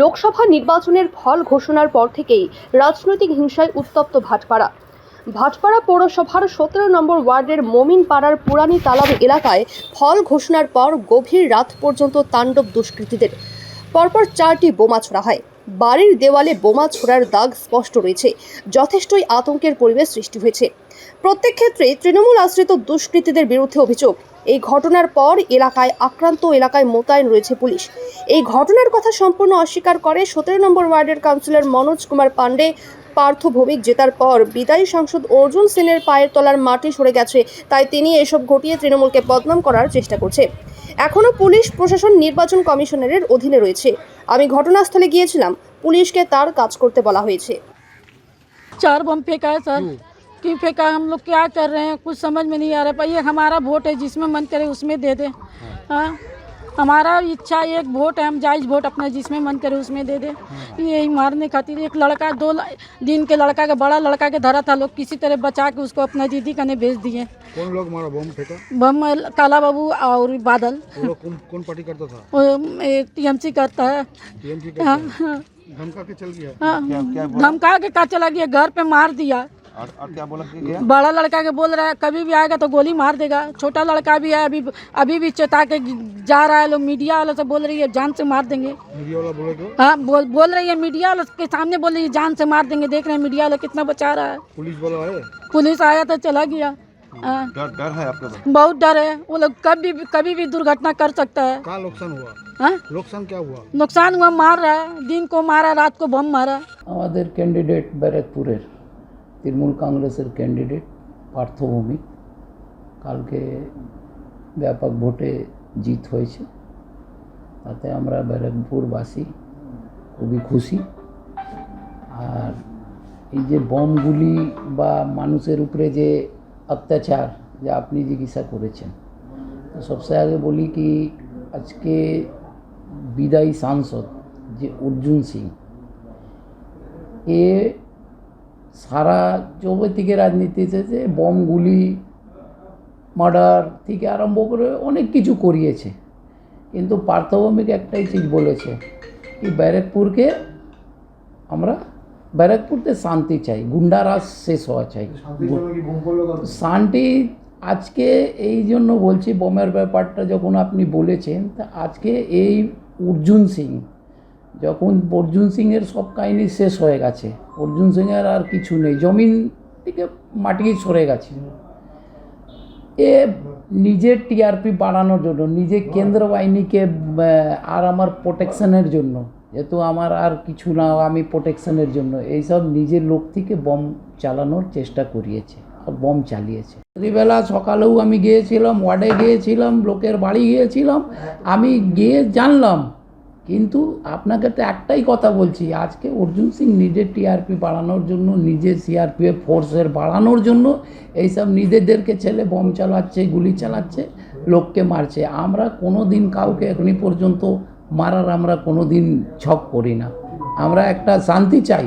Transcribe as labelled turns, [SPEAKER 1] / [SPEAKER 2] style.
[SPEAKER 1] লোকসভা নির্বাচনের ফল ঘোষণার পর থেকেই রাজনৈতিক হিংসায় উত্তপ্ত ভাটপাড়া। ভাটপাড়া পৌরসভার সতেরো নম্বর ওয়ার্ডের মমিন পাড়ার পুরানি তালাব এলাকায় ফল ঘোষণার পর গভীর রাত পর্যন্ত তাণ্ডব দুষ্কৃতীদের। পরপর চারটি বোমা ছোড়া হয়। বাড়ির দেওয়ালে বোমা ছোড়ার দাগ স্পষ্ট রয়েছে। যথেষ্টই আতঙ্কের পরিবেশ সৃষ্টি হয়েছে। প্রত্যেক ক্ষেত্রে তৃণমূল আশ্রিত দুষ্কৃতীদের বিরুদ্ধে অভিযোগ। এই ঘটনার পর এলাকায় আক্রান্ত এলাকায় মোতায়েন রয়েছে পুলিশ। এই ঘটনার কথা সম্পূর্ণ অস্বীকার করে সতেরো নম্বর ওয়ার্ডের কাউন্সিলর মনোজ কুমার পাণ্ডে। পার্থ ভৌমিক জেতার পর বিদায়ী সাংসদ অর্জুন সেনের পায়ের তলার মাটি সরে গেছে তাই তিনি এসব ঘটিয়ে তৃণমূলকে বদনাম করার চেষ্টা করছে। এখনও পুলিশ প্রশাসন নির্বাচন কমিশনারের অধীনে রয়েছে। আমি ঘটনাস্থলে গিয়েছিলাম পুলিশকে তার কাজ করতে বলা হয়েছে।
[SPEAKER 2] চার বম ফেঁকা স্যার। क्यों फेंका हम लोग क्या कर रहे हैं? कुछ समझ में नहीं आ रहा है। ये हमारा वोट है जिसमें मन करे उसमें दे दे। हाँ। हमारा इच्छा एक वोट है हम जायज़ वोट अपना जिसमें मन करे उसमें दे दे। यही मारने खातिर एक लड़का दो दिन के लड़का के बड़ा लड़का के धरा था लोग किसी तरह बचा के उसको अपना दीदी कने भेज दिए।
[SPEAKER 3] कौन लोग मारा बम फेंका?
[SPEAKER 2] बम काला बाबू और बादल।
[SPEAKER 3] कौन कौन पार्टी करता था?
[SPEAKER 2] टीएमसी करता है।
[SPEAKER 3] टीएमसी
[SPEAKER 2] हाँ,
[SPEAKER 3] करता
[SPEAKER 2] हाँ,
[SPEAKER 3] धमका के चल गया।
[SPEAKER 2] हाँ, धमका के का चला गया घर पे मार दिया।
[SPEAKER 4] क्या बोला
[SPEAKER 2] बड़ा लड़का के बोल रहा है कभी भी आएगा तो गोली मार देगा। छोटा लड़का भी है अभी अभी भी चेता के जा रहा है लोग मीडिया वालों से बोल रही है जान से मार देंगे।
[SPEAKER 3] मीडिया वाला बोले तो?
[SPEAKER 2] हाँ बोल बोल रही है मीडिया वालों के सामने बोल रही है जान से मार देंगे देख रहे हैं मीडिया वाला कितना बचा रहा है।
[SPEAKER 3] पुलिस वाला आया?
[SPEAKER 2] पुलिस आया तो चला गया। हम्म, हाँ।
[SPEAKER 4] डर डर है
[SPEAKER 2] बहुत डर है वो लोग कभी कभी भी दुर्घटना कर सकता है।
[SPEAKER 3] नुकसान हुआ?
[SPEAKER 2] हाँ?
[SPEAKER 3] नुकसान क्या हुआ?
[SPEAKER 2] नुकसान हुआ मार रहा है दिन को मारा रात को बम मारा।
[SPEAKER 5] कैंडिडेट बैरकपुर তৃণমূল কংগ্রেসের ক্যান্ডিডেট পার্থ ভৌমিক। কালকে ব্যাপক ভোটে জিত হয়েছে। তাতে আমরা ব্যারাকপুরবাসী খুবই খুশি। আর এই যে বমগুলি বা মানুষের উপরে যে অত্যাচার যে আপনি জিজ্ঞাসা করেছেন, তো সবচেয়ে আগে বলি কি, আজকে বিদায়ী সাংসদ যে অর্জুন সিং, এ সারা চৌবেতিকে রাজনীতিতে যে বমগুলি মার্ডার থেকে আরম্ভ করে অনেক কিছু করিয়েছে। কিন্তু পার্থভূমিক একটাই চিজ বলেছে কি ব্যারেকপুরকে আমরা ব্যারেকপুরতে শান্তি চাই গুন্ডারাজ শেষ হওয়া চাই। শান্তি আজকে এই জন্য বলছি বোমের ব্যাপারটা যখন আপনি বলেছেন তা আজকে এই অর্জুন সিং যখন অর্জুন সিংয়ের সব কাহিনী শেষ হয়ে গেছে, অর্জুন সিংয়ের আর কিছু নেই, জমিন থেকে মাটি সরে গেছে। এ নিজের টিআরপি বাড়ানোর জন্য নিজের কেন্দ্র বাহিনীকে আর আমার প্রোটেকশনের জন্য, যেহেতু আমার আর কিছু না, আমি প্রোটেকশনের জন্য, এইসব নিজের লোক থেকে বম চালানোর চেষ্টা করিয়েছে বম চালিয়েছে। রাত্রিবেলা সকালেও আমি গিয়েছিলাম, ওয়ার্ডে গিয়েছিলাম, লোকের বাড়ি গিয়েছিলাম, আমি গিয়ে জানলাম কিন্তু আপনাকে তো একটাই কথা বলছি, আজকে অর্জুন সিং নিজের টিআরপি বাড়ানোর জন্য, নিজের সিআরপিএফ ফোর্সের বাড়ানোর জন্য এইসব নিজেদেরকে ছেলে বম চালাচ্ছে, গুলি চালাচ্ছে, লোককে মারছে। আমরা কোনো দিন কাউকে এখনই পর্যন্ত মারার আমরা কোনো দিন ছক করি না। আমরা একটা শান্তি চাই।